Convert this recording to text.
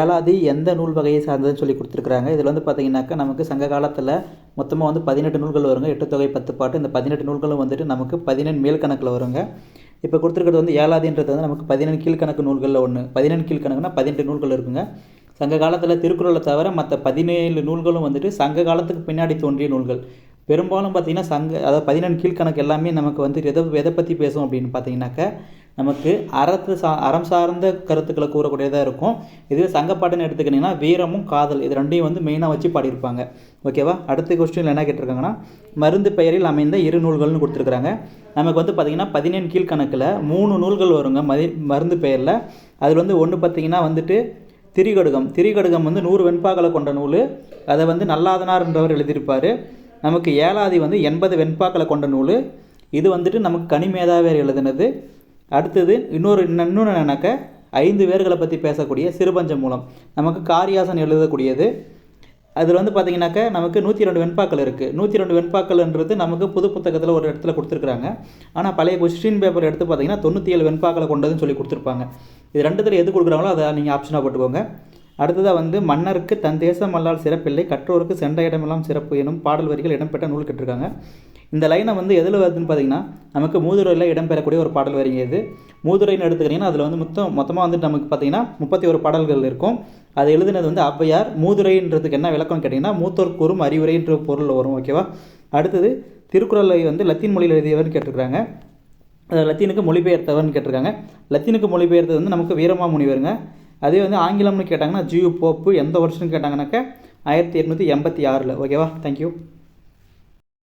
ஏழாதி எந்த நூல் வகையை சார்ந்ததுன்னு சொல்லி கொடுத்துருக்குறாங்க. இதில் வந்து பார்த்தீங்கன்னாக்கா நமக்கு சங்க காலத்தில் மொத்தமாக வந்து பதினெட்டு நூல்கள் வருங்க. எட்டு தொகை பத்து பாட்டு. இந்த பதினெட்டு நூல்களும் வந்துட்டு நமக்கு பதினெண் மேல் கணக்கில் வருங்க. இப்போ கொடுத்துருக்கிறது வந்து ஏழாதின்றது வந்து நமக்கு பதினெண் கீழ்கணக்கு நூல்களில் ஒன்று பதினெண் கீழ்கணக்குனா பதினெட்டு நூல்கள் இருக்குங்க. சங்க காலத்தில் திருக்குறளை தவிர மற்ற பதினேழு நூல்களும் வந்துட்டு சங்க காலத்துக்கு பின்னாடி தோன்றிய நூல்கள். பெரும்பாலும் பார்த்தீங்கன்னா சங்க அதாவது பதினெண் கீழ்கணக்கு எல்லாமே நமக்கு வந்து எதை எதை பற்றி பேசும் அப்படின்னு பார்த்தீங்கன்னாக்கா நமக்கு அறத்து சா அறம் சார்ந்த கருத்துக்களை கூறக்கூடியதாக இருக்கும். இதுவே சங்கப்பாட்டுன்னு எடுத்துக்கிட்டிங்கன்னா வீரமும் காதல் இது ரெண்டையும் வந்து மெயினாக வச்சு பாடியிருப்பாங்க. ஓகேவா அடுத்த கொஸ்டின் என்ன கேட்டிருக்காங்கன்னா மருந்து பெயரில் அமைந்த இரு நூல்கள்னு கொடுத்துருக்குறாங்க. நமக்கு வந்து பார்த்திங்கன்னா பதினேழு கீழ்கணக்கில் மூணு நூல்கள் வருங்க மதி மருந்து பெயரில். அதில் வந்து ஒன்று பார்த்திங்கன்னா வந்துட்டு திரிகடுகம். திரிகடுகம் வந்து நூறு வெண்பாக்களை கொண்ட நூல். அதை வந்து நல்லாதனார்ன்றவர் எழுதியிருப்பார். நமக்கு ஏழாதி வந்து எண்பது வெண்பாக்களை கொண்ட நூல். இது வந்துட்டு நமக்கு கனிமேதாவியர் எழுதினது. அடுத்தது இன்னொரு இன்னொன்று என்னன்னாக்க ஐந்து பேர்களை பற்றி பேசக்கூடிய சிறுபஞ்ச மூலம். நமக்கு காரியாசன் எழுதக்கூடியது. அதில் வந்து பார்த்தீங்கன்னாக்கா நமக்கு நூற்றி ரெண்டு வெண்பாக்கள் இருக்குது நூற்றி ரெண்டு வெண்பாக்கள்ன்றது நமக்கு புது புத்தகத்தில் ஒரு இடத்துல கொடுத்துருக்குறாங்க. ஆனால் பழைய கொஸ்டின் பேப்பர் எடுத்து பார்த்தீங்கன்னா தொண்ணூற்றி ஏழு வெண்பாக்களை கொண்டதுன்னு சொல்லி கொடுத்துருப்பாங்க. இது ரெண்டுத்தில் எது கொடுக்குறாங்களோ அதை நீங்கள் ஆப்ஷனாக போட்டுக்கோங்க. அடுத்ததாக வந்து மன்னருக்கு தன் தேசம் அல்லால் சிறப்பில்லை. கற்றோருக்கு சென்ற இடமெல்லாம் சிறப்பு எனும் பாடல் வரிகள் இடம்பெற்ற நூல் கேட்டிருக்காங்க. இந்த லைனை வந்து எதில் வருதுன்னு பார்த்தீங்கன்னா நமக்கு மூதுரையில் இடம்பெறக்கூடிய ஒரு பாடல் வரிங்க இது. மூதுரைன்னு எடுத்துக்கிட்டிங்கன்னா அதில் வந்து மொத்தம் மொத்தமாக வந்துட்டு நமக்கு பார்த்தீங்கன்னா முப்பத்தி ஒரு பாடல்கள் இருக்கும். அது எழுதினது வந்து ஔவையார். மூதுரைன்றதுக்கு என்ன விளக்கம் கேட்டிங்கன்னா மூத்தோர் கூறும் அறிவுரைன்ற பொருள் வரும் ஓகேவா அடுத்தது திருக்குறளை வந்து லத்தீன் மொழியில் எழுதியவர்னு கேட்டிருக்காங்க. அது லத்தீனுக்கு மொழிபெயர்த்தவர்னு கேட்டிருக்காங்க. லத்தீனுக்கு மொழிபெயர்த்தது வந்து நமக்கு வீரமாமுனிவருங்க. அதே வந்து ஆங்கிலம்னு கேட்டாங்கன்னா ஜியு போப்பு எந்த வருஷம்னு கேட்டாங்கன்னாக்கா ஆயிரத்தி எட்நூற்றி எண்பத்தி ஆறில். ஓகேவா தேங்க்யூ